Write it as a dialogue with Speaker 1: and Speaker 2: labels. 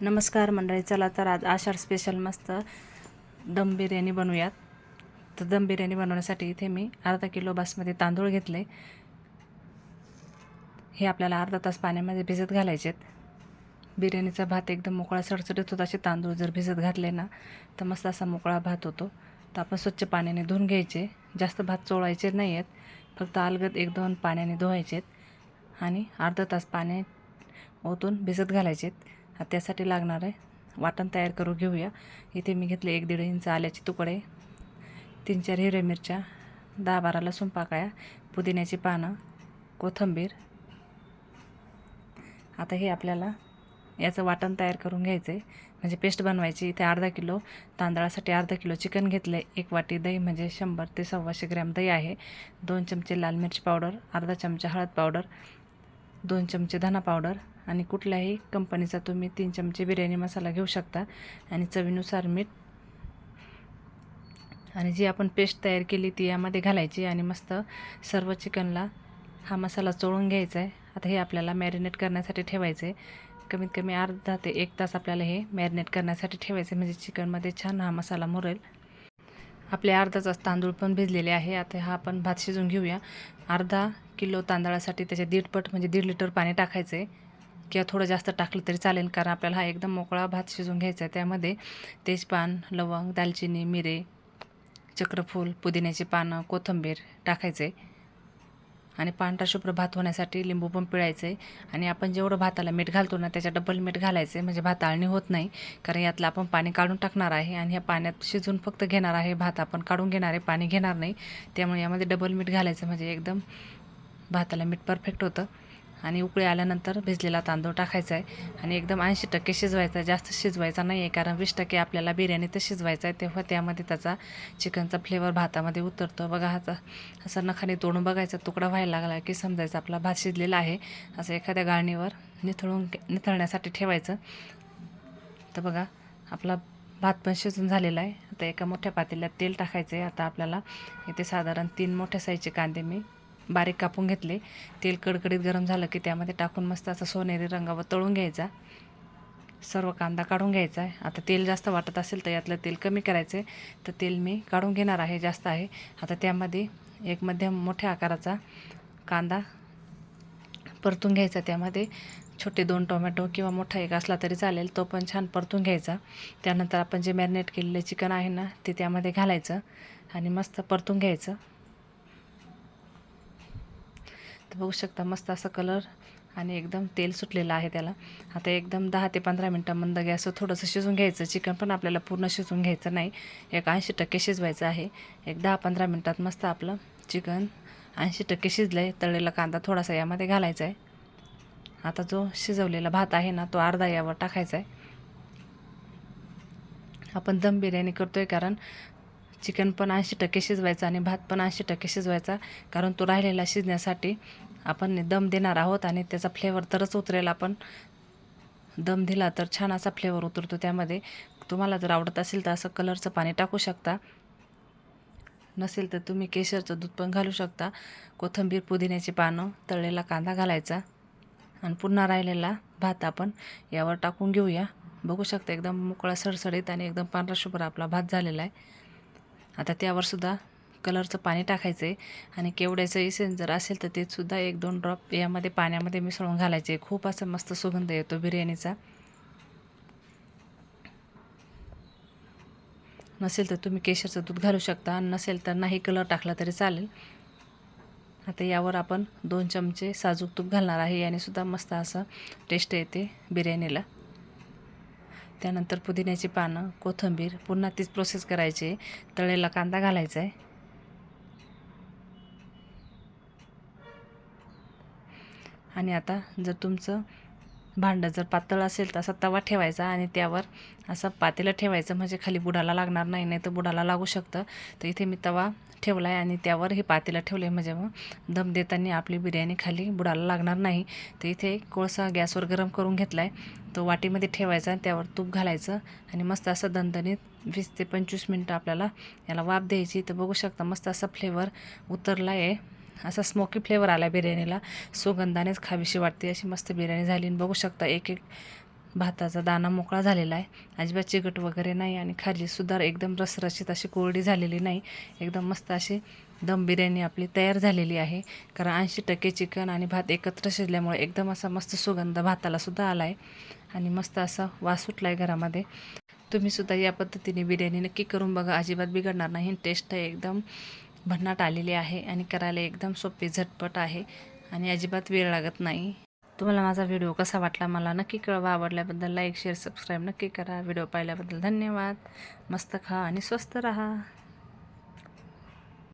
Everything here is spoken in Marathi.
Speaker 1: नमस्कार मंडळी चला तर आज आषाढ स्पेशल मस्त दम बिर्याणी बनवूयात. तर दम बिर्याणी बनवण्यासाठी इथे मी अर्धा किलो बासमती तांदूळ घेतले. हे आपल्याला अर्धा तास पाण्यामध्ये भिजत घालायचेत. बिर्याणीचा भात एकदम मोकळा सडसडीत होता असे तांदूळ जर भिजत घातले ना तर मस्त असा मोकळा भात होतो. तर आपण स्वच्छ पाण्याने धुवून घ्यायचे. जास्त भात चोळायचे नाही आहेत फक्त अलगद एक दोन पाण्याने धुवायचेत आणि अर्धा तास पाण्यात ओतून भिजत घालायचेत. आहेत त्यासाठी लागणार आहे. वाटण तयार करून घेऊया. इथे मी घेतले एक दीड इंच आल्याचे तुकडे तीन चार हिरव्या मिरच्या दहा बारा लसूण पाकळ्या पुदिन्याची पानं कोथिंबीर. आता हे आपल्याला याचं वाटण तयार करून घ्यायचं आहे म्हणजे पेस्ट बनवायची. इथे अर्धा किलो तांदळासाठी अर्धा किलो चिकन घेतलं आहे एक वाटी दही म्हणजे शंभर ते सव्वाशे ग्रॅम दही आहे. दोन चमचे लाल मिरची पावडर अर्धा चमचा हळद पावडर दोन चमचे धना पावडर आणि कुठल्याही कंपनीचा तुम्ही तीन चमचे बिर्याणी मसाला घेऊ शकता. आणि चवीनुसार मीठ आणि जी आपण पेस्ट तयार केली ती यामध्ये घालायची आणि मस्त सर्व चिकनला हा मसाला चोळून घ्यायचा आहे. आता हे आपल्याला मॅरिनेट करण्यासाठी ठेवायचं आहे कमीत कमी अर्धा ते एक तास आपल्याला हे मॅरिनेट करण्यासाठी ठेवायचं आहे म्हणजे चिकनमध्ये छान हा मसाला मुरेल. आपले अर्धा तास तांदूळ पण भिजलेले आहे. आता हा आपण भात शिजून घेऊया. अर्धा किलो तांदळासाठी त्याच्या दीडपट म्हणजे दीड लिटर पाणी टाकायचं. आहे किंवा थोडं जास्त टाकलं तरी चालेल कारण आपल्याला हा एकदम मोकळा भात शिजून घ्यायचा आहे. त्यामध्ये तेजपान लवंग दालचिनी मिरे चक्रफूल पुदिन्याची पानं कोथिंबीर टाकायचे. आणि पांढरा शुभ्र भात होण्यासाठी लिंबू पण पिळायचं. आहे आणि आपण जेवढं भाताला मीठ घालतो ना त्याच्या डबल मीठ घालायचं. आहे म्हणजे भात आळणी होत नाही कारण यातलं आपण पाणी काढून टाकणार आहे. आणि ह्या पाण्यात शिजून फक्त घेणार आहे भात. आपण काढून घेणार आहे पाणी घेणार नाही. त्यामुळे यामध्ये डबल मीठ घालायचं. म्हणजे एकदम भाताला मीठ परफेक्ट होतं. आणि उकळी आल्यानंतर भिजलेला तांदूळ टाकायचा आहे. आणि एकदम ऐंशी टक्के शिजवायचा आहे जास्त शिजवायचा नाही आहे कारण वीस टक्के आपल्याला बिर्याणी तर शिजवायचा आहे. तेव्हा त्यामध्ये त्याचा चिकनचा फ्लेवर भातामध्ये उतरतो. बघा हाचा असं नखाने तोडून बघायचा तुकडा व्हायला लागला की समजायचं आपला भात शिजलेला आहे. असं एखाद्या गाळणीवर निथळून निथळण्यासाठी ठेवायचं. तर बघा आपला भात पण शिजून झालेला आहे. आता एका मोठ्या पातेल्यात तेल टाकायचं आहे आता आपल्याला इथे साधारण तीन मोठ्या साईजचे कांदे मी बारीक कापून घेतले. तेल कडकडीत गरम झालं की त्यामध्ये टाकून मस्त असं सोनेरी रंगावर तळून घ्यायचा. सर्व कांदा काढून घ्यायचा आहे. आता तेल जास्त वाटत असेल तर यातलं तेल कमी करायचं आहे तर तेल मी काढून घेणार आहे जास्त आहे. आता त्यामध्ये एक मध्यम मोठ्या आकाराचा कांदा परतून घ्यायचा. त्यामध्ये छोटे दोन टोमॅटो किंवा मोठा एक असला तरी चालेल तो पण छान परतून घ्यायचा. त्यानंतर आपण जे मॅरिनेट केलेलं चिकन आहे ना ते त्यामध्ये घालायचं आणि मस्त परतून घ्यायचं. तर बघू शकता मस्त असा कलर आणि एकदम तेल सुटलेलं आहे त्याला. आता एकदम दहा ते पंधरा मिनटं मंद गॅसवर थोडंसं शिजून घ्यायचं. चिकन पण आपल्याला पूर्ण शिजून घ्यायचं नाही. एक ऐंशी टक्के शिजवायचं आहे. एक दहा पंधरा मिनटात मस्त आपलं चिकन ऐंशी टक्के शिजलं आहे तळलेला कांदा थोडासा यामध्ये घालायचा आहे. आता जो शिजवलेला भात आहे ना तो अर्धा यावर टाकायचा आहे. आपण दम बिर्याणी करतो आहे कारण चिकन पण ऐंशी टक्के शिजवायचं आणि भात पण ऐंशी टक्के शिजवायचा. कारण तो राहिलेला शिजण्यासाठी आपण दम देणार आहोत आणि त्याचा फ्लेवर तरच उतरेल आपण. दम दिला तर छान असा फ्लेवर उतरतो त्यामध्ये. तुम्हाला जर आवडत असेल तर असं कलरचं पाणी टाकू शकता. नसेल तर तुम्ही केशरचं दूध पण घालू शकता. कोथिंबीर पुदिन्याची पानं तळलेला कांदा घालायचा. आणि पुन्हा राहिलेला भात आपण यावर टाकून घेऊया. बघू शकता एकदम मोकळा सडसडीत आणि एकदम पांढरा शुभ्र आपला भात झालेला आहे. आता त्यावर सुद्धा कलरचं पाणी टाकायचं आहे आणि केवड्याचं इसेन्स जर असेल तर ते सुद्धा एक दोन ड्रॉप यामध्ये पाण्यामध्ये मिसळून घालायचे. खूप असं मस्त सुगंध येतो बिर्याणीचा. नसेल तर तुम्ही केशरचं दूध घालू शकता नसेल तर नाही कलर टाकला तरी चालेल. आता यावर आपण दोन चमचे साजूक तूप घालणार आहे. याने सुद्धा मस्त असं टेस्ट येते बिर्याणीला. त्यानंतर पुदिन्याची पानं कोथिंबीर पुन्हा तीच प्रोसेस करायची. तळेला कांदा घालायचा आहे. आणि आता जर तुमचं भांडं जर पातळ असेल तर असा तवा ठेवायचा आणि त्यावर असं पातेलं ठेवायचं. म्हणजे खाली बुडाला लागणार नाही नाही तर बुडाला लागू शकतं. तर इथे मी तवा ठेवला आहे आणि त्यावर हे पातेलं ठेवलं आहे म्हणजे मग दम देताना आपली बिर्याणी खाली बुडाला लागणार नाही. तर इथे कोळसा गॅसवर गरम करून घेतला आहे तो वाटीमध्ये ठेवायचा त्यावर तूप घालायचं आणि मस्त असं दणदणीत वीस ते पंचवीस मिनटं आपल्याला याला वाफ द्यायची. तर बघू शकता मस्त असा फ्लेवर उतरला आहे असा स्मोकी फ्लेवर आला बिर्याणीला. सुगंधानेच खावीशी वाटते अशी मस्त बिर्याणी झाली. आणि बघू शकता एक एक भाताचा दाणा मोकळा झालेला आहे. अजिबात चिकट वगैरे नाही आणि खालीसुद्धा एकदम रसरशीत अशी कोरडी झालेली नाही. एकदम मस्त अशी दम बिर्याणी आपली तयार झालेली आहे. कारण ऐंशी टक्के चिकन आणि भात एकत्र शिजल्यामुळे एकदम असा मस्त सुगंध भातालासुद्धा आला आहे आणि मस्त असा वास सुटला आहे घरामध्ये तुम्हीसुद्धा या पद्धतीने बिर्याणी नक्की करून बघा. अजिबात बिघडणार नाही. टेस्ट एकदम भन्नाट आलेली आहे आणि करायला एकदम सोपी झटपट आहे आणि अजिबात वेळ लागत नाही. तुम्हाला माझा व्हिडिओ कसा वाटला मला नक्की कळवा. आवडल्याबद्दल लाईक शेअर सबस्क्राईब नक्की करा. व्हिडिओ पाहिल्याबद्दल धन्यवाद. मस्त खा आणि स्वस्त रहा.